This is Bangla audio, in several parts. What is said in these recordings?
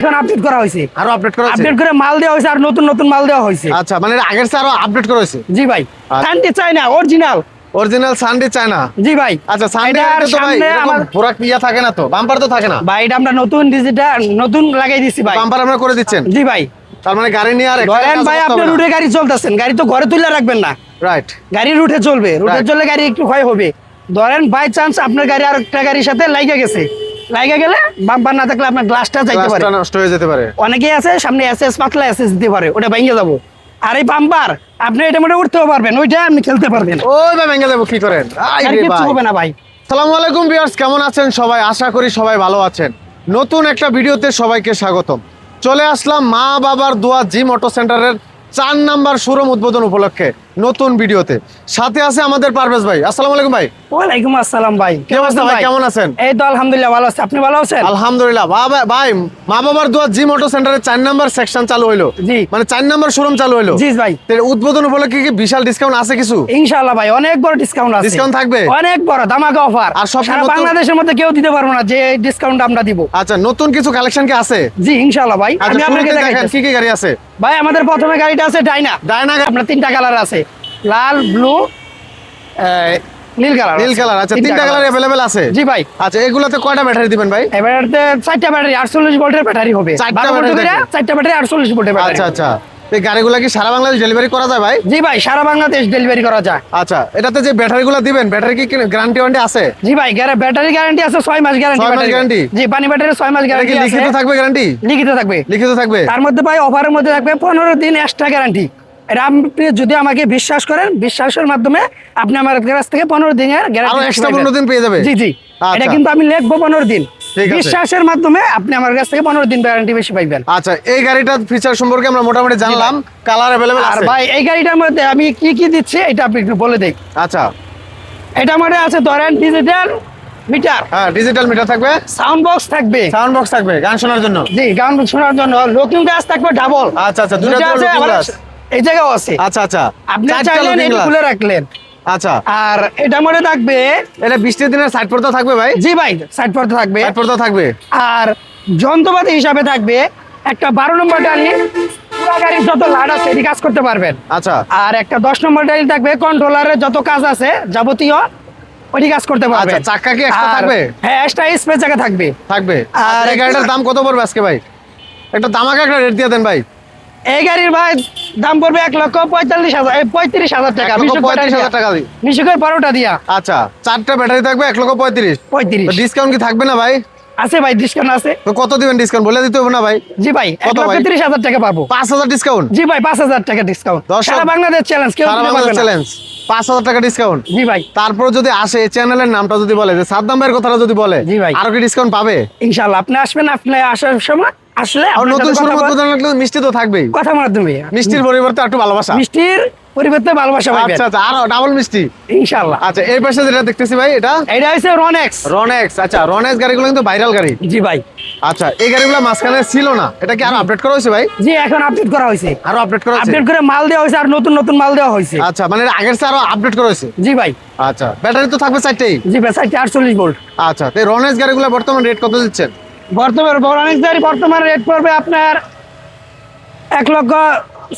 এখন আপডেট করা হয়েছে। আরও আপডেট করা হয়েছে? আপডেট করে মাল দেওয়া হয়েছে আর নতুন নতুন মাল দেওয়া হয়েছে। আচ্ছা মানে আগের চেয়ে আরও আপডেট করা হয়েছে? জি ভাই। আচ্ছা। শান্তি অরিজিনাল অরিজিনাল সানডে চায়না জি ভাই। আচ্ছা সানডে এটার তো ভাই আমার পুরা ইয়া থাকে না তো বাম্পার তো থাকে না? ভাই এটা আমরা নতুন ডিজিটাল নতুন লাগাই দিছি ভাই। বাম্পার আমরা করে দিচ্ছেন? জি ভাই। তার মানে গাড়ি নিয়ে আর ধরেন ভাই আপনি রুটে গাড়ি চলতেছেন গাড়ি তো ঘরে তুলে রাখবেন না। রাইট গাড়ি রুটে চলবে রুটে. চললে গাড়ি একটু ক্ষয় হবে। ধরেন বাই চান্স আপনার গাড়ি আর একটা গাড়ির সাথে লাইগা গেছে। গেলে বাম্পার না থাকলে আপনার গ্লাসটা যাইতে পারে। নষ্ট হয়ে যেতে পারে। অনেকেই আছে সামনে এসএস পাতলা এসএস দিতে পারে ওটা ভেঙে যাব। আর এই বাম্পার আপনি এটা মধ্যে উঠতেও পারবেন ওইটা আপনি খেলতে পারবেন। ওই ভাই ভেঙে যাব কি করেন? আর হবে না ভাই। আলাইকুম ভিউয়ার্স কেমন আছেন সবাই? আশা করি সবাই ভালো আছেন। নতুন একটা ভিডিওতে সবাইকে স্বাগতম। চলে আসলাম মা বাবার দোয়া জিম অটো সেন্টারের চার নাম্বার শোরুম উদ্বোধন উপলক্ষে। নতুন ভিডিওতে। সাথে আছে আমাদের পারভেজ ভাই। আসসালামু আলাইকুম ভাই। ওয়ালাইকুম আসসালাম ভাই। কি অবস্থা ভাই? কেমন আছেন? এই তো আলহামদুলিল্লাহ ভালো আছে। আপনি ভালো আছেন? আলহামদুলিল্লাহ। ভাই মা বাবার দোয়া জিম অটো সেন্টারের চার নাম্বার সেকশন চালু হইল। জি। মানে চার নাম্বার শোরুম চালু হইল। জি ভাই। তো এর উদ্বোধন উপলক্ষে কি বিশাল ডিসকাউন্ট আছে কিছু? ইনশাআল্লাহ ভাই অনেক বড় ডিসকাউন্ট আছে। Discount থাকবে? অনেক বড় ধামাকা অফার আর সব বাংলাদেশের মধ্যে কেউ দিতে পারব না যে ডিসকাউন্ট আমরা দিব। আচ্ছা নতুন কিছু কালেকশন কি আছে? জি ইনশাআল্লাহ ভাই। আচ্ছা আমি আপনাকে দেখাইতেছি কি কি গাড়ি আছে? ভাই আমাদের প্রথমে গাড়িটা আছে ডাইনা ডায়না আপনার তিনটা কালার আছে। লাল ব্লু নীল কালার নীল কালার আচ্ছা তিনটা কালার অ্যাভেলেবেল আছে? জি ভাই। আচ্ছা এগুলাতে কয়টা ব্যাটারি দিবেন ভাই? এবারে চারটা ব্যাটারি আটচল্লিশ ভোল্টের ব্যাটারি হবে। চারটা ব্যাটারি চারটা ব্যাটারি আটচল্লিশ ভোল্টের ব্যাটারি আচ্ছা আচ্ছা। এই গাড়িগুলা কি সারা বাংলাদেশ ডেলিভারি করা যায় ভাই? জি ভাই সারা বাংলাদেশ ডেলিভারি করা যায়। আচ্ছা এটাতে যে ব্যাটারিগুলো দিবেন ব্যাটারি কি গ্যারান্টি ওয়ারেন্টি আছে? জি ভাই ব্যাটারি গ্যারান্টি আছে ছয় মাস গ্যারান্টি জি পানি ব্যাটারি মাস গ্যারান্টি লিখিত থাকবে গ্যারান্টি লিখিত থাকবে। লিখিত থাকবে? তার মধ্যে ভাই অফারের মধ্যে থাকবে পনেরো দিন এক্সট্রা গ্যারান্টি এটা আপনি যদি আমাকে বিশ্বাস করেন বিশ্বাসের মাধ্যমে আপনি আমার কাছ থেকে পনেরো দিনের পনেরো দিন পেয়ে যাবে? জি জি। আচ্ছা। এটা কিন্তু আমি লিখব পনেরো দিন। বিশ্বাসের মাধ্যমে আপনি আমার কাছ থেকে পনেরো দিন গ্যারান্টি বেশি পাইবেন। আচ্ছা এই গাড়িটার ফিচার সম্পর্কে আমরা মোটামুটি জানলাম কালার অ্যাভেলেবেল আর ভাই এই গাড়িটার মধ্যে আমি কি কি দিচ্ছি এটা আপনি একটু বলে দেই। আচ্ছা। এটার মধ্যে আছে ধরেন ডিজিটাল মিটার হ্যাঁ ডিজিটাল মিটার থাকবে। সাউন্ড বক্স থাকবে। সাউন্ড বক্স থাকবে গান শোনার জন্য? জি গান শোনার জন্য। লুকিং গ্লাস থাকবে ডাবল আচ্ছা আচ্ছা দুটো আছে এই জায়গাও আছে। আচ্ছা আচ্ছা। আপনি চাইলেন এটা খুলে রাখলেন। আচ্ছা। আর এটা মনে থাকবে এটা বৃষ্টির দিনের সাইড পর্দা থাকবে ভাই? জি ভাই সাইড পর্দা থাকবে। সাইড পর্দা থাকবে। আর যন্ত্রপাতি হিসাবে থাকবে একটা বারো নম্বর ডালি। পুরা গাড়ির যত লাড আছে এটি কাজ করতে পারবেন। আচ্ছা। আর একটা দশ নম্বর ডালি থাকবে কন্ট্রোলারের যত কাজ আছে যাবতীয় কাজ করতে আচ্ছা, চাকা কি extra থাকবে? হ্যাঁ এক্সট্রা স্পেস জায়গা থাকবে। থাকবে। আর আর এই গাড়িটার দাম কত পড়বে আজকে ভাই? একটা দামাকা একটা রেট দিয়ে দেন ভাই। এই গাড়ির ভাই দাম পড়বে এক লক্ষ পঁয়তাল্লিশ হাজার পঁয়ত্রিশ হাজার টাকা পঁয়ত্রিশ হাজার টাকা দিই মিশুকের বারোটা দিয়া। আচ্ছা চারটা ব্যাটারি থাকবে এক লক্ষ পঁয়ত্রিশ। পঁয়ত্রিশ। ডিসকাউন্ট কি থাকবে না ভাই? আছে ভাই ডিসকাউন্ট আছে। তো কত দিবেন ডিসকাউন্ট বলে দিতে হবে না ভাই? জি ভাই কত ভাই? হাজার টাকা পাবো। পাঁচ হাজার ডিসকাউন্ট জি ভাই পাঁচ হাজার টাকা ডিসকাউন্ট সারা বাংলাদেশ চ্যালেঞ্জ কেউ সারা বাংলাদেশ চ্যালেঞ্জ পাঁচ হাজার টাকা ডিসকাউন্ট জি ভাই। তারপর যদি আসে এই চ্যানেলের নামটা যদি বলে যে সাদ্দাম ভাইয়ের কথাটা যদি বলে জি ভাই। আরও কি ডিসকাউন্ট পাবে? ইনশাল্লাহ আপনি আসবেন আপনি আসার সময় আসলে আর নতুন শুরু মিষ্টি তো থাকবেই। মাধ্যমে মিষ্টির পরিবর্তে একটু ভালোবাসা। মিষ্টির পরিবর্তে ভালোবাসা আচ্ছা আচ্ছা আর ডাবল মিষ্টি। ইনশাল্লাহ আচ্ছা এই পাশে যেটা দেখতেছি ভাই এটা? এটা হচ্ছে রনেক্স রনেক্স আচ্ছা রনেক্স গাড়িগুলো কিন্তু ভাইরাল গাড়ি। জি ভাই। আচ্ছা এই গাড়িগুলো মাঝখানে ছিল না। এটা কি আরও আপডেট করা হয়েছে ভাই? জি এখন আপডেট করা হয়েছে। আরও আপডেট করা আপডেট করে মাল দেওয়া হয়েছে আর নতুন নতুন মাল দেওয়া হয়েছে। আচ্ছা মানে আগের চেয়ে আরও আপডেট করা হয়েছে? জি ভাই। আচ্ছা ব্যাটারি তো থাকবে চারটেই। জি ভাই সাইডে আটচল্লিশ ভোল্ট আচ্ছা রনেক্স গাড়িগুলো বর্তমান রেট কত দিচ্ছেন? বর্তমান রেট পড়বে আপনার এক লক্ষ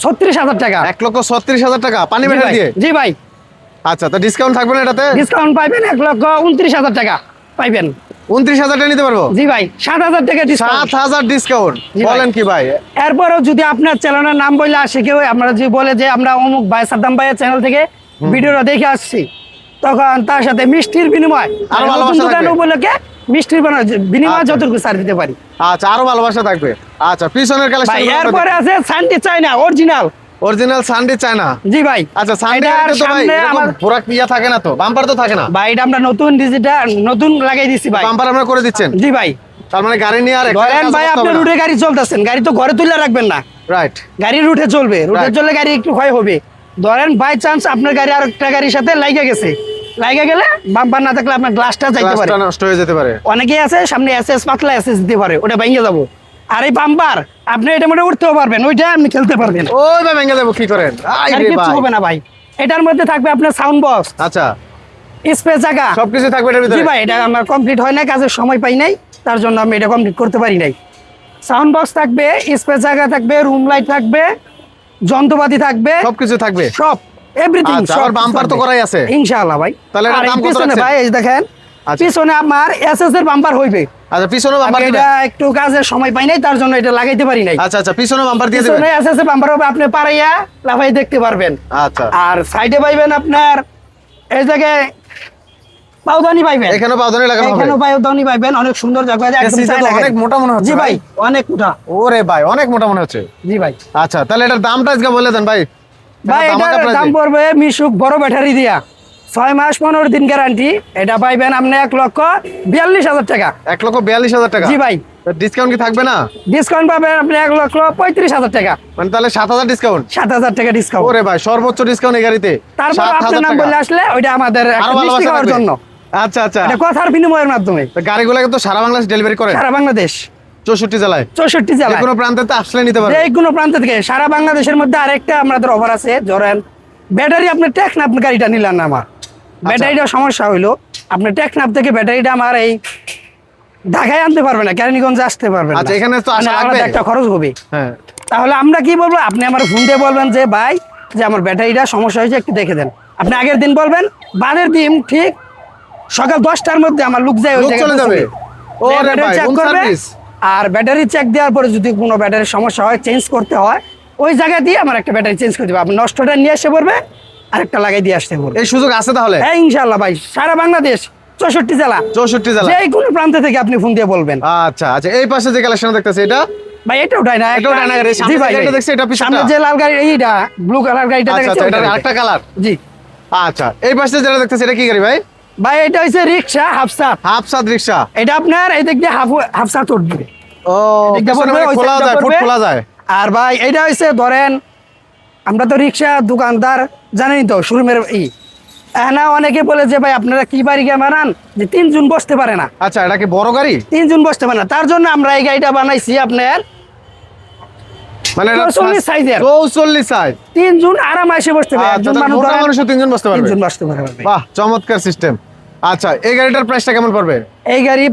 ছত্রিশ হাজার টাকা। এক লক্ষ ছত্রিশ হাজার টাকা। পানি ভাই, দিয়ে? জি ভাই। আচ্ছা তো ডিসকাউন্ট থাকবে না এটাতে? ডিসকাউন্ট পাইবেন এক লক্ষ উনত্রিশ হাজার টাকা পাইবেন। উনত্রিশ হাজার টাকা নিতে পারব? জি ভাই সাত হাজার টাকা সাত হাজার ডিসকাউন্ট বলেন কি ভাই? এরপরেও যদি আপনার চ্যানেলের নাম বললে আসে কেউ আমরা যদি বলে যে আমরা অমুক ভাই সাদ্দাম ভাইয়ের চ্যানেল থেকে ভিডিওটা দেখে আসছি তখন তার সাথে মিষ্টির বিনিময় আর। উপলক্ষে মিষ্টির বানা- বিনিময় আচ্ছা। যতটুকু দিতে পারি। আচ্ছা আরও ভালোবাসা থাকবে। আচ্ছা পিছনের কালেকশন এরপরে আছে অরিজিনাল অরিজিনাল সানডে চায়না জি ভাই আচ্ছা সানডে তো ভাই পুরা ইয়া থাকে না তো বাম্পার তো থাকে না। ভাই এটা আমরা নতুন ডিজিটাল নতুন লাগাই দিছি ভাই। বাম্পার আমরা করে দিচ্ছেন। জি ভাই। তার মানে গাড়ি নিয়ে আর ধরেন ভাই আপনি রুটে গাড়ি চলতেছেন গাড়ি তো ঘরে তুলে রাখবেন না। রাইট গাড়ি রুটে চলবে রুটে. চললে গাড়ি একটু ক্ষয় হবে। ধরেন বাই চান্স আপনার গাড়ি আর একটা গাড়ির সাথে লাইগা গেছে। লাইগা গেলে বাম্পার না থাকলে আপনার গ্লাসটা যাইতে পারে। নষ্ট হয়ে যেতে পারে। অনেকেই আছে সামনে এসএস পাতলা এসএস দিতে পারে ওটা ভেঙে যাব। আর এই বাম্পার আপনি এটা মধ্যে উঠতেও পারবেন ওইটা আপনি খেলতে পারবেন। ওই ভাই ভেঙে যাব কি করেন? কিছু হবে না ভাই। এটার মধ্যে থাকবে আপনার সাউন্ড বক্স আচ্ছা। স্পেস জায়গা। সবকিছু থাকবে এটার জি ভিতরে ভাই এটা আমার কমপ্লিট হয় না কাজের সময় পাই নাই তার জন্য আমি এটা কমপ্লিট করতে পারি নাই। সাউন্ড বক্স থাকবে স্পেস জায়গা থাকবে রুম লাইট থাকবে যন্ত্রপাতি থাকবে সবকিছু থাকবে? সব। এভরিথিং আচ্ছা, bumper তো করাই আছে? ইনশাআল্লাহ ভাই। তাহলে এটার দাম কত রাখছেন? ভাই এই দেখেন আচ্ছা। পিছনে আমার এসএস এর বাম্পার হইবে। আচ্ছা পিছনে বাম্পার এটা একটু কাজের সময় পাই নাই তার জন্য এটা লাগাইতে পারি নাই। আচ্ছা আচ্ছা পিছনে বাম্পার দিয়ে দিবেন। পিছনে এসএস এর বাম্পার হবে আপনি পারাইয়া লাফাই দেখতে পারবেন। আচ্ছা। আর সাইডে পাইবেন আপনার এই জায়গায় পাউদানি পাইবেন। এখানে পাউদানি লাগানো হবে। এখানেও পাউদানি পাইবেন অনেক সুন্দর জায়গা একদম এসিটা তো চায়না অনেক মোটা মনে হচ্ছে জি। ভাই। অনেক মোটা। ওরে ভাই অনেক মোটা মনে হচ্ছে। জি ভাই। আচ্ছা তাহলে এটার দামটা আজকে বলে দেন ভাই। ভাই এটার দাম পড়বে মিশুক বড় ব্যাটারি দিয়া। ছয় মাস পনেরো দিন গ্যারান্টি এটা পাইবেন আপনি এক লক্ষ বিয়াল্লিশ হাজার টাকা। এক লক্ষ বিয়াল্লিশ হাজার টাকা? জি ভাই। ডিসকাউন্ট কি থাকবে না? ডিসকাউন্ট পাবেন আপনি এক লক্ষ পঁয়ত্রিশ হাজার টাকা। মানে তাহলে সাত হাজার ডিসকাউন্ট সাত হাজার টাকা ডিসকাউন্ট ওরে ভাই সর্বোচ্চ ডিসকাউন্ট এই গাড়িতে। তারপর 7,000 আপনার নাম। বলে আসলে ওইটা আমাদের খাওয়ার জন্য। আচ্ছা আচ্ছা। এটা কথার বিনিময়ের মাধ্যমে। গাড়িগুলো কিন্তু সারা বাংলাদেশ ডেলিভারি করে সারা বাংলাদেশ। চৌষট্টি জেলায়। চৌষট্টি জেলায়। কোনো প্রান্তে আসলে নিতে পারবে। যে কোনো প্রান্ত থেকে। সারা বাংলাদেশের মধ্যে আরেকটা আমাদের অফার আছে ধরেন ব্যাটারি আপনি টেকনাপ গাড়িটা নিলেন না আমার। আচ্ছা। ব্যাটারিটা সমস্যা হইল। আপনি থেকে ব্যাটারিটা আমার এই ঢাকায় আনতে পারবে না কেরানীগঞ্জে আসতে পারবে না। আচ্ছা, এখানে তো আসা মানে লাগবে? একটা খরচ হবে। হ্যাঁ। তাহলে আমরা কি বলব? আপনি আমার ফোন দিয়ে বলবেন যে ভাই যে আমার ব্যাটারিটা সমস্যা হয়েছে একটু দেখে দেন। আপনি আগের দিন বলবেন বাদের দিন ঠিক সকাল দশটার মধ্যে আমার লুক যায় ওই চলে যাবে। চেক করবে। সার্ভিস আর ব্যাটারি চেক দেওয়ার পরে যদি কোনো ব্যাটারির সমস্যা হয় চেঞ্জ করতে হয় ওই জায়গা দিয়ে আমার একটা ব্যাটারি চেঞ্জ করে দেবে। আপনি নষ্টটা নিয়ে আসতে পড়বে আরেকটা লাগাই দিয়ে আসতে পড়বে। এই সুযোগ আছে তাহলে? হ্যাঁ ইনশাল্লাহ ভাই। সারা বাংলাদেশ চৌষট্টি জেলা। চৌষট্টি জেলা। যে কোনো প্রান্ত থেকে আপনি ফোন দিয়ে বলবেন। আচ্ছা আচ্ছা এই পাশে যে কালেকশন দেখতেছি এটা? ভাই এটা ওটাই না এটা গাড়ি। জি ভাই। গাড়িটা দেখছি, এটা? সামনে যে লাল গাড়ি এইটা ব্লু কালার গাড়িটা আচ্ছা আচ্ছা এটা আরেকটা কালার জি। আচ্ছা এই পাশে যেটা দেখতেছি এটা কি গাড়ি ভাই? ভাই এটা হচ্ছে রিক্সা হাফসাত। হাফ সাত রিক্সা। এটা আপনার এই দিক দিয়ে হাফ হাফসাত উঠবে ও মানে খোলা যায় ফুট খোলা যায়। আর ভাই এটা হচ্ছে ধরেন আমরা তো রিক্সা দোকানদার জানেনই তো শোরুমের ই। হ্যাঁ অনেকে বলে যে ভাই আপনারা কি বাড়ি গিয়ে বানান? যে তিনজন বসতে পারে না। আচ্ছা এটা কি বড় গাড়ি? তিনজন বসতে পারে না। তার জন্য আমরা এই গাড়িটা বানাইছি আপনার মানে সাইজের। সাইজ। তিনজন আরাম বসতে পারে। আচ্ছা একজন মানুষ তিনজন বসতে পারবে? তিনজন বসতে পারবে। বাহ চমৎকার সিস্টেম আচ্ছা এই গাড়িটার প্রাইসটা কেমন পড়বে? এই গাড়ি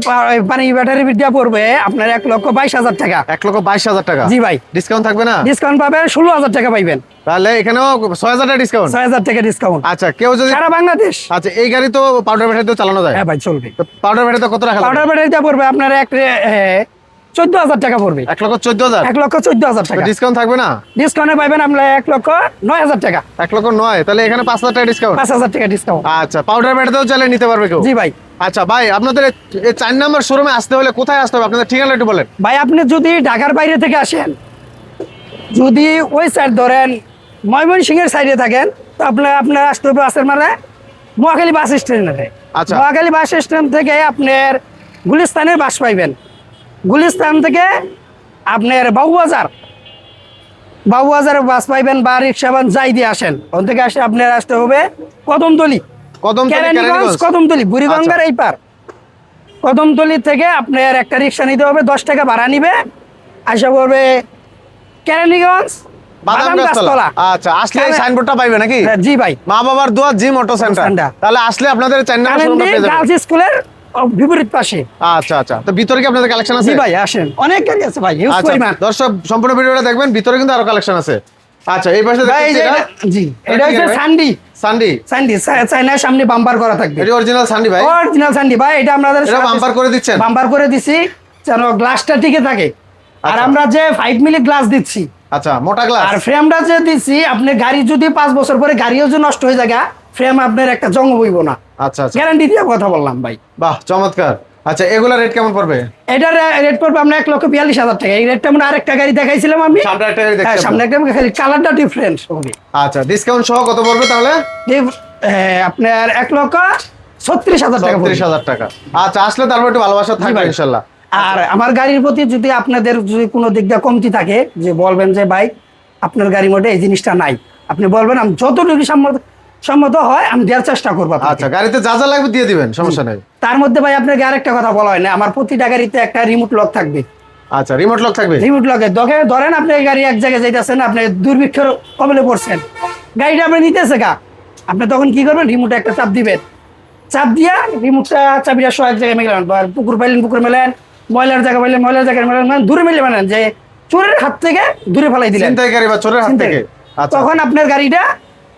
পানি ব্যাটারি বিদ্যা পড়বে আপনার এক লক্ষ বাইশ হাজার টাকা। এক লক্ষ বাইশ হাজার টাকা? জি ভাই। ডিসকাউন্ট থাকবে না? ডিসকাউন্ট পাবেন ষোলো হাজার টাকা পাইবেন। তাহলে এখানেও ছয় হাজার টাকা ডিসকাউন্ট ছয় হাজার টাকা ডিসকাউন্ট আচ্ছা কেউ যদি সারা বাংলাদেশ। আচ্ছা এই গাড়ি তো পাউডার ব্যাটারিতেও চালানো যায়? হ্যাঁ ভাই চলবে। পাউডার ব্যাটারিতে কত রাখা? পাউডার ব্যাটারিটা পড়বে আপনার এক চোদ্দ হাজার টাকা পড়বে। এক লক্ষ চোদ্দ হাজার? এক লক্ষ চোদ্দ হাজার টাকা। ডিসকাউন্ট থাকবে না? ডিসকাউন্টে পাইবেন আপনার এক লক্ষ নয় হাজার টাকা। এক লক্ষ নয় তাহলে এখানে পাঁচ হাজার টাকা ডিসকাউন্ট পাঁচ হাজার টাকা ডিসকাউন্ট আচ্ছা পাউডার ব্যাটারিতেও চাইলে নিতে পারবে কেউ? জি ভাই। আচ্ছা ভাই আপনাদের এই- এই চার নাম্বার শোরুমে আসতে হলে কোথায় আসতে হবে? আপনাদের ঠিকানা একটু বলেন। ভাই আপনি যদি ঢাকার বাইরে থেকে আসেন যদি ওই সাইড ধরেন ময়মনসিংহের সাইডে থাকেন তো আপনার আপনার আসতে হবে মানে মহাখালী বাস স্ট্যান্ডে। আচ্ছা। মহাখালী বাস স্ট্যান্ড থেকে আপনার গুলিস্তানের বাস পাইবেন। গুলিস্তান থেকে আপনার বাবুবাজার। বাবুবাজারের বাস পাইবেন বা রিক্সা বান যাই দিয়ে আসেন। ওখান থেকে আসে আপনার আসতে হবে কদমতলি। কেরানীগঞ্জ কদমতলি বুড়িগঙ্গার আচ্ছা। এই পার। কদমতলি থেকে আপনার একটা রিক্সা নিতে হবে দশ টাকা ভাড়া নিবে। আসা করবে কেরানীগঞ্জ আচ্ছা আসলে এই সাইনবোর্ডটা পাইবে নাকি? হ্যাঁ, জি ভাই। মা বাবার দোয়া জিম অটো সেন্টার তাহলে আসলে আপনাদের চার নাম্বার গার্লস স্কুলের বিপরীত পাশে। আচ্ছা আচ্ছা। তো ভিতরে কি আপনাদের কালেকশন আছে? ভাই আসেন। অনেক গাড়ি আছে ভাই হিউজ আচ্ছা পরিমাণ। দর্শক সম্পূর্ণ ভিডিওটা দেখবেন ভিতরে কিন্তু আরও কালেকশন আছে। আচ্ছা এই পাশে ভাই এই দেখতেছি যে এটা? এটা- জি এটা এটা হচ্ছে সান্ডি সান্ডি সান্ডি চাইনার সামনে বাম্পার করা থাকবে। এটি অরিজিনাল সান্ডি ভাই? অরিজিনাল সান্ডি ভাই এটা আমাদের এটা বাম্পার করে দিচ্ছেন? বাম্পার করে দিছি যেন গ্লাসটা টিকে থাকে। আর আচ্ছা। আমরা যে মিলি গ্লাস দিচ্ছি। আচ্ছা মোটা গ্লাস আর ফ্রেমটা যে দিচ্ছি আপনি গাড়ি যদি পাঁচ বছর পরে গাড়িও যদি নষ্ট হয়ে যায় ফ্রেম আপনার একটা জং বইব না। আচ্ছা আচ্ছা। গ্যারান্টি দিয়ে কথা বললাম ভাই। বাহ চমৎকার। আচ্ছা এগুলা রেট কেমন পড়বে? এটার রেট পড়বে আপনার এক লক্ষ বিয়াল্লিশ হাজার টাকা। এই রেটটা মানে আরেকটা গাড়ি দেখাইছিলাম আমি। সামনে একটা গাড়ি হ্যাঁ সামনে একটা খালি কালারটা ডিফারেন্ট আচ্ছা ডিসকাউন্ট সহ কত পড়বে তাহলে? হ্যাঁ, আপনার এক লক্ষ ছত্রিশ হাজার টাকা। ছত্রিশ হাজার টাকা। আচ্ছা আসলে তারপর একটু ভালোবাসা থাকবে ইনশাল্লাহ। আর আমার গাড়ির প্রতি যদি আপনাদের যদি কোনো দিক দিয়ে কমতি থাকে যে বলবেন যে ভাই আপনার গাড়ির মধ্যে এই জিনিসটা নাই। আপনি বলবেন আমি যতটুকু সম্মত সম্মত হয় আমি দেওয়ার চেষ্টা করব আচ্ছা গাড়িতে যা যা লাগবে দিয়ে দিবেন সমস্যা নেই। তার মধ্যে ভাই আপনাকে আরেকটা কথা বলা হয় না আমার প্রতিটা গাড়িতে একটা রিমোট লক থাকবে। আচ্ছা রিমোট লক থাকবে? রিমোট লকে দকে ধরেন আপনি গাড়ি এক জায়গায় যাইতেছেন আপনি দুর্ভিক্ষের কবলে পড়ছেন। গাড়িটা আপনি নিতেছে গা। আপনি তখন কি করবেন? রিমোটে একটা চাপ দিবেন। চাপ দিয়া রিমোটটা চাবিটা সহ এক জায়গায় মেলান পুকুর পাইলেন পুকুর মেলেন ময়লার জায়গা পাইলেন ময়লার জায়গা মেলেন মানে দূরে মেলে মানে যে চোরের হাত থেকে দূরে ফেলাই দিলেন। ছিনতাইকারী বা চোরের হাত থেকে। আচ্ছা। তখন আপনার গাড়িটা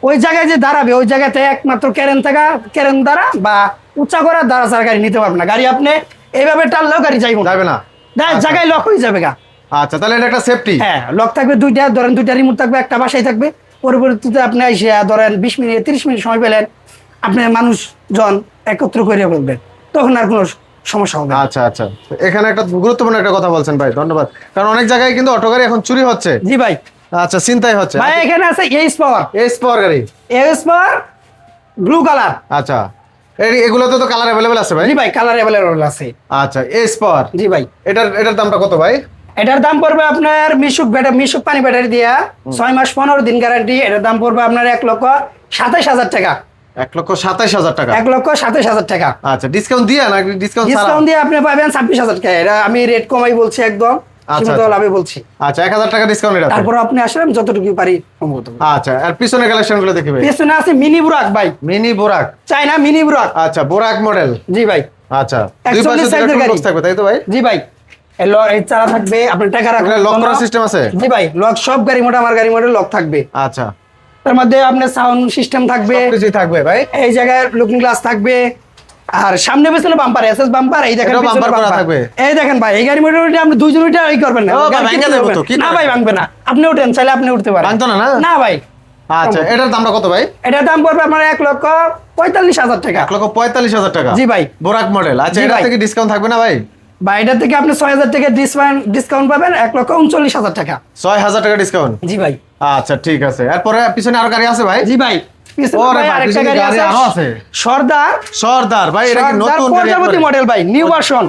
ওই জায়গায় যে দাঁড়াবে ওই জায়গাতে একমাত্র ক্যারেন থাকা ক্যারেন দ্বারা বা উঁচা করার দ্বারা ছাড়া গাড়ি নিতে পারবে না। গাড়ি আপনি এইভাবে টানলেও গাড়ি যাইব যাবে না। দা- জায়গায় লক হয়ে যাবে গা। আচ্ছা তাহলে এটা একটা সেফটি হ্যাঁ লক থাকবে দুইটা ধরেন দুইটা রিমোট থাকবে একটা বাসায় থাকবে। পরবর্তীতে আপনি এসে ধরেন বিশ মিনিট তিরিশ মিনিট সময় পেলেন আপনি মানুষজন একত্র করে বলবেন। তখন আর কোনো সমস্যা হবে। আচ্ছা আচ্ছা। এখানে একটা গুরুত্বপূর্ণ একটা কথা বলছেন ভাই ধন্যবাদ। কারণ অনেক জায়গায় কিন্তু অটো গাড়ি এখন চুরি হচ্ছে। জি ভাই। আচ্ছা চিন্তাই হচ্ছে। ভাই এখানে আছে এইচ পাওয়ার এস পাওয়ার গাড়ি। এইচ পাওয়ার ব্লু কালার আচ্ছা। এগুলোতে তো কালার অ্যাভেলেবেল আছে ভাই? জি ভাই কালার অ্যাভেলেবল আছে। আচ্ছা এস পাওয়ার জি ভাই। এটার এটার দামটা কত ভাই? এটার দাম পড়বে আপনার মিশুক ব্যাটারি মিশুক পানি ব্যাটারি দিয়া ছয় মাস পনেরো দিন গ্যারান্টি এটার দাম পড়বে আপনার এক লক্ষ সাতাইশ হাজার টাকা। এক লক্ষ সাতাইশ হাজার টাকা। এক লক্ষ সাতাইশ হাজার টাকা। আচ্ছা ডিসকাউন্ট দিয়ে না ডিসকাউন্ট ডিসকাউন্ট দিয়ে আপনি পাবেন ছাব্বিশ হাজার টাকা। এটা আমি রেট কমাই বলছি একদম। আচ্ছা, সীমিত আচ্ছা। লাভে বলছি। আচ্ছা এক হাজার টাকা ডিসকাউন্ট তারপর আপনি আসলেন যতটুকু পারি আচ্ছা আর পিছনে কালেকশনগুলো দেখি ভাই। পেছনে আছে মিনি বুরাক ভাই। Mini Burak. China mini Burak. আচ্ছা বোরাক মডেল জি ভাই। আচ্ছা দুই পাশে দুটো। থাকবে তাই তো ভাই? জি ভাই। এই চারা থাকবে আপনার টাকা রাখবেন লক করার সিস্টেম আছে? জি ভাই লক সব গাড়ি মোটা আমার গাড়ি মোটর লক থাকবে। আচ্ছা। তার মধ্যে আপনার সাউন্ড সিস্টেম থাকবে। থাকবে ভাই। এই জায়গায় লুকিং গ্লাস থাকবে। আর সামনে পেছনে বাম্পার এসএস বাম্পার এই দেখেন bumper করা থাকবে। এই দেখেন ভাই এই গাড়ি মোটর আপনি দুইজন উঠে এই করবেন না। ভাই, তো, কি না ভাই ভাঙবে না। আপনি উঠেন চাইলে আপনি উঠতে পারেন। ভাঙতো না, না? ভাই। আচ্ছা এটার দামটা কত ভাই? এটার দাম পড়বে আপনার এক লক্ষ পঁয়তাল্লিশ হাজার টাকা। এক লক্ষ পঁয়তাল্লিশ হাজার টাকা। জি ভাই। বোরাক মডেল আচ্ছা এটা থেকে ডিসকাউন্ট থাকবে না ভাই? বা এটার থেকে আপনি ছয় হাজার টাকা ডিসকাউন্ট ডিসকাউন্ট পাবেন এক লক্ষ উনচল্লিশ হাজার টাকা। ছয় হাজার টাকা ডিসকাউন্ট জি ভাই। আচ্ছা ঠিক আছে। এরপরে পিছনে আরও গাড়ি আছে ভাই? জি ভাই। সর্দার। সর্দার ভাই এটা কি নতুন প্রজাপতি মডেল ভাই নিউ ভার্সন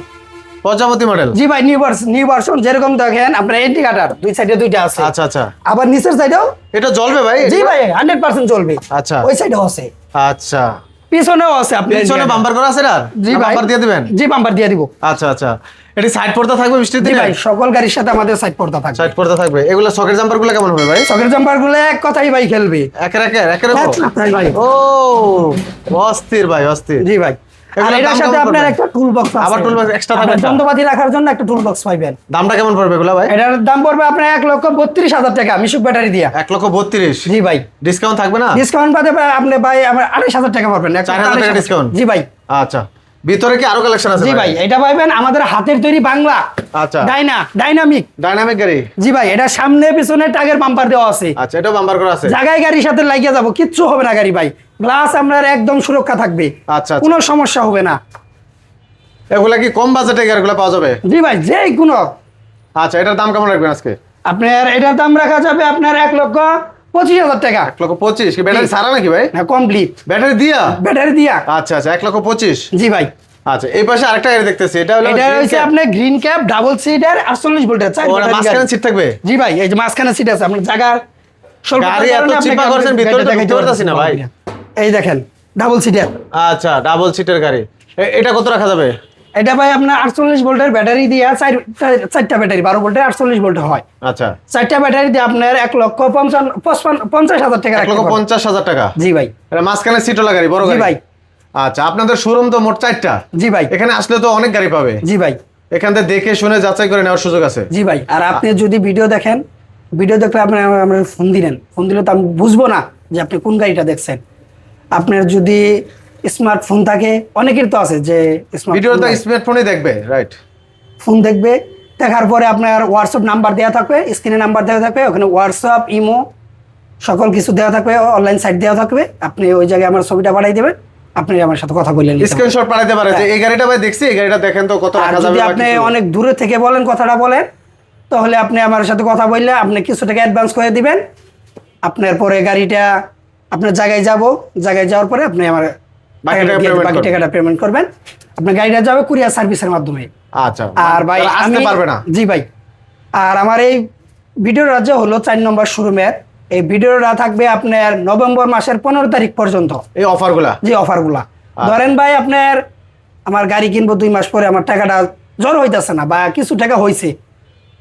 প্রজাপতি মডেল জি ভাই নিউ ভার্সন নিউ ভার্সন যেরকম দেখেন আপনার ইন্ডিকেটার দুই সাইডে দুইটা আছে। আচ্ছা আচ্ছা। আবার নিচের সাইডেও এটা জ্বলবে ভাই? জি ভাই হান্ড্রেড পার্সেন্ট চলবে আচ্ছা। ওই সাইডেও আছে। আচ্ছা। পিছনেও আছে আপনি পিছনে বাম্পার করা আছে না? জি বাম্পার দিয়ে দিবেন? জি বাম্পার দিয়ে দিব। আচ্ছা আচ্ছা। এটি সাইড পর্দা থাকবে জি দিনে? ভাই সকল গাড়ির সাথে আমাদের সাইড পর্দা থাকবে। সাইড পর্দা থাকবে। এগুলো সকেট জাম্পারগুলো কেমন হবে ভাই? সকেট জাম্পারগুলো এক কথাই ভাই খেলবে। একের একের একের ও অস্থির ভাই অস্থির। জি ভাই। আর এটার সাথে আপনার একটা টুল বক্স আবার toolbox extra থাকবে যন্ত্রপাতি রাখার জন্য একটা টুল বক্স পাইবেন। দামটা কেমন পড়বে এগুলো ভাই? এটার দাম পড়বে আপনার এক লক্ষ বত্রিশ হাজার টাকা মিশুক ব্যাটারি দিয়া। এক লক্ষ বত্রিশ? জি ভাই। ডিসকাউন্ট থাকবে না? ডিসকাউন্ট পাতে আপনি ভাই আমার আড়াইশ হাজার টাকা পাবেন। এক চার হাজার টাকা আড়াইশ জি ভাই। আচ্ছা। ভিতরে কি আরও কালেকশন আছে জি ভাই? এটা পাইবেন আমাদের হাতের তৈরি বাংলা। আচ্ছা। Dyna dynamic. ডাইনামিক গাড়ি? জি ভাই এটা সামনে পিছনে টাগের বাম্পার দেওয়া আছে। আচ্ছা এটাও বাম্পার করা আছে। জায়গায় গাড়ির সাথে লাগিয়ে যাব কিচ্ছু হবে না গাড়ি ভাই। গ্লাস আপনার একদম সুরক্ষা থাকবে। আচ্ছা, আচ্ছা। কোনো সমস্যা হবে না। এগুলা কি কম বাজেটে গাড়িগুলো পাওয়া যাবে? জি ভাই যে কোনো। আচ্ছা এটার দাম কেমন রাখবেন আজকে? আপনার এটার দাম রাখা যাবে আপনার এক লক্ষ পঁচিশ হাজার টাকা। এক লক্ষ পঁচিশ। ব্যাটারি সারা নাকি ভাই? না কমপ্লিট ব্যাটারি দিয়া? ব্যাটারি দিয়া। আচ্ছা আচ্ছা এক লক্ষ পঁচিশ। জি ভাই। আচ্ছা এই পাশে আরেকটা গাড়ি দেখতেছি এটা হলো এটা হচ্ছে আপনার গ্রিন ক্যাপ ডাবল সিটার আটচল্লিশ ভোল্টের চার মাঝখানে সিট থাকবে? জি ভাই এই যে মাঝখানে সিট আছে আপনার স্বল্পতার গাড়ি এত চিপা করছেন, ভিতরে তো পারতাছি না, ভাই। এই দেখেন ডাবল সিটার আচ্ছা ডাবল সিটের গাড়ি। এটা কত রাখা যাবে? এটা ভাই আপনার আটচল্লিশ ভোল্টের ব্যাটারি দিয়ে চার চার- চারটা ব্যাটারি বারো ভোল্টের আটচল্লিশ ভোল্টের হয়। আচ্ছা। চারটা ব্যাটারি দিয়ে আপনার এক লক্ষ পঞ্চান্ন পঞ্চাশ হাজার টাকা এক লক্ষ পঞ্চাশ হাজার টাকা? জি ভাই। মাঝখানে সিটওয়ালা গাড়ি বড় জি ভাই। আচ্ছা আপনাদের শোরুম তো মোট চারটা। জি ভাই। এখানে আসলে তো অনেক গাড়ি পাবে। জি ভাই। এখান থেকে দেখে শুনে যাচাই করে নেওয়ার সুযোগ আছে। জি ভাই। আর আপনি যদি ভিডিও দেখেন ভিডিও দেখলে আপনি আমার ফোন দিলেন। ফোন দিলে তো আমি বুঝব না যে আপনি কোন গাড়িটা দেখছেন। আপনার যদি স্মার্টফোন থাকে অনেকের তো আছে যে ভিডিও তো স্মার্টফোন স্মার্টফোনই দেখবে রাইট ফোন দেখবে দেখার পরে আপনার হোয়াটসঅ্যাপ নাম্বার দেওয়া থাকবে স্ক্রিনে নাম্বার দেওয়া থাকবে ওখানে হোয়াটসঅ্যাপ ইমো সকল কিছু দেওয়া থাকবে অনলাইন সাইট দেওয়া থাকবে আপনি ওই জায়গায় আমার ছবিটা পাঠাই দেবেন আপনি আমার সাথে কথা বললেন স্ক্রিনশট পাঠাতে পারে যে এই গাড়িটা ভাই দেখছি এই গাড়িটা দেখেন তো কত রাখা যাবে আপনি অনেক দূরে থেকে বলেন কথাটা বলেন তাহলে আপনি আমার সাথে কথা বললে আপনি কিছু টাকা অ্যাডভান্স করে দিবেন। আপনার পরে গাড়িটা আপনার জায়গায় যাব জায়গায় যাওয়ার পরে আপনি আমার বাকি টাকাটা পেমেন্ট করবেন। আপনার গাড়িটা যাবে কুরিয়ার সার্ভিসের মাধ্যমে। আচ্ছা আর ভাই আসতে পারবে না। জি ভাই। আর আমার এই ভিডিও রাজ্য হলো চার নম্বর শোরুমের এই ভিডিওটা থাকবে আপনার নভেম্বর মাসের পনেরো তারিখ পর্যন্ত। এই অফারগুলা যে অফারগুলা আচ্ছা। ধরেন ভাই আপনার আমার গাড়ি কিনবো দুই মাস পরে আমার টাকাটা জড় হইতেছে না বা কিছু টাকা হয়েছে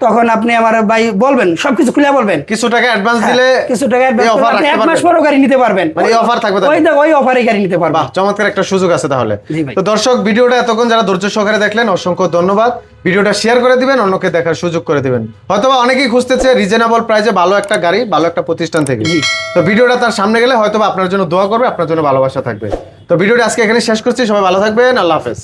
তখন আপনি আমার ভাই বলবেন সবকিছু খুলে বলবেন। কিছু টাকা অ্যাডভান্স দিলে কিছু টাকা advance অফার এক মাস পরও গাড়ি নিতে পারবেন। মানে এই offer থাকবে? ওই ওই অফারে গাড়ি নিতে পারবেন বাহ চমৎকার একটা সুযোগ আছে তাহলে। তো দর্শক ভিডিওটা এতক্ষণ যারা ধৈর্য সহকারে দেখলেন অসংখ্য ধন্যবাদ। ভিডিওটা শেয়ার করে দিবেন অন্যকে দেখার সুযোগ করে দিবেন। হয়তোবা অনেকেই খুঁজতেছে রিজনেবল প্রাইসে ভালো একটা গাড়ি ভালো একটা প্রতিষ্ঠান থেকে। তো ভিডিওটা তার সামনে গেলে হয়তোবা আপনার জন্য দোয়া করবে আপনার জন্য ভালোবাসা থাকবে। তো ভিডিওটা আজকে এখানে শেষ করছি সবাই ভালো থাকবেন আল্লাহ হাফেজ।